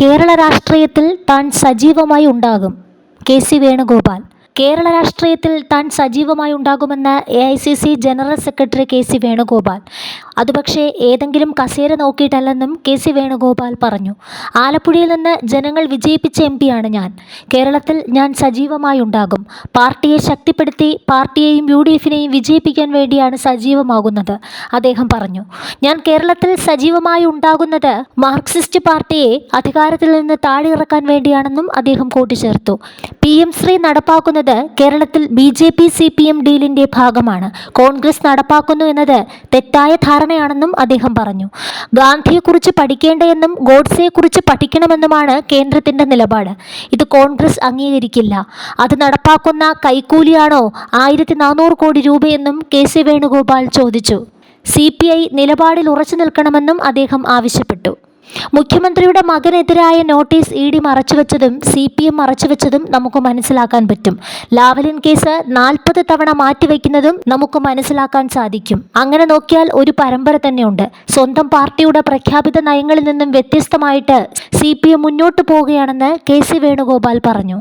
കേരള രാഷ്ട്രീയത്തിൽ താൻ സജീവമായി ഉണ്ടാകും. K C Venugopal. കേരള രാഷ്ട്രീയത്തിൽ താൻ സജീവമായി ഉണ്ടാകുമെന്ന് A I C C general secretary K C Venugopal. അതുപക്ഷേ ഏതെങ്കിലും കസേര നോക്കിയിട്ടല്ലെന്നും കെ സി വേണുഗോപാൽ പറഞ്ഞു. ആലപ്പുഴയിൽ നിന്ന് ജനങ്ങൾ വിജയിപ്പിച്ച എം പിയാണ് ഞാൻ. കേരളത്തിൽ ഞാൻ സജീവമായി ഉണ്ടാകും. പാർട്ടിയെ ശക്തിപ്പെടുത്തി പാർട്ടിയെയും യു ഡി എഫിനെയും വിജയിപ്പിക്കാൻ വേണ്ടിയാണ് സജീവമാകുന്നത് അദ്ദേഹം പറഞ്ഞു. ഞാൻ കേരളത്തിൽ സജീവമായി ഉണ്ടാകുന്നത് മാർക്സിസ്റ്റ് പാർട്ടിയെ അധികാരത്തിൽ നിന്ന് താഴെ ഇറക്കാൻ വേണ്ടിയാണെന്നും അദ്ദേഹം കൂട്ടിച്ചേർത്തു. പി എം ശ്രീ നടപ്പാക്കുന്നത് കേരളത്തിൽ B J P C P M ഡീലിന്റെ ഭാഗമാണ്. കോൺഗ്രസ് നടപ്പാക്കുന്നു എന്നത് തെറ്റായ ധാരണയാണെന്നും അദ്ദേഹം പറഞ്ഞു. ഗാന്ധിയെക്കുറിച്ച് പഠിക്കേണ്ടതെന്നും ഗോഡ്സെയെക്കുറിച്ച് പഠിക്കണമെന്നുമാണ് കേന്ദ്രത്തിന്റെ നിലപാട്. ഇത് കോൺഗ്രസ് അംഗീകരിക്കില്ല. അത് നടപ്പാക്കുന്ന കൈക്കൂലിയാണോ ആയിരത്തി നാനൂറ് കോടി രൂപയെന്നും കെ സി വേണുഗോപാൽ ചോദിച്ചു. സി പി ഐ നിലപാടിൽ ഉറച്ചു നിൽക്കണമെന്നും അദ്ദേഹം ആവശ്യപ്പെട്ടു. മുഖ്യമന്ത്രിയുടെ മകനെതിരായ നോട്ടീസ് ഇ ഡി മറച്ചുവെച്ചതും സി പി എം മറച്ചുവെച്ചതും നമുക്ക് മനസ്സിലാക്കാൻ പറ്റും. ലാവലിൻ കേസ് നാൽപ്പത് തവണ മാറ്റിവെക്കുന്നതും നമുക്ക് മനസ്സിലാക്കാൻ സാധിക്കും. അങ്ങനെ നോക്കിയാൽ ഒരു പരമ്പര തന്നെയുണ്ട്. സ്വന്തം പാർട്ടിയുടെ പ്രഖ്യാപിത നയങ്ങളിൽ നിന്നും വ്യത്യസ്തമായിട്ട് സി പി എം മുന്നോട്ട് പോവുകയാണെന്ന് കെ സി വേണുഗോപാൽ പറഞ്ഞു.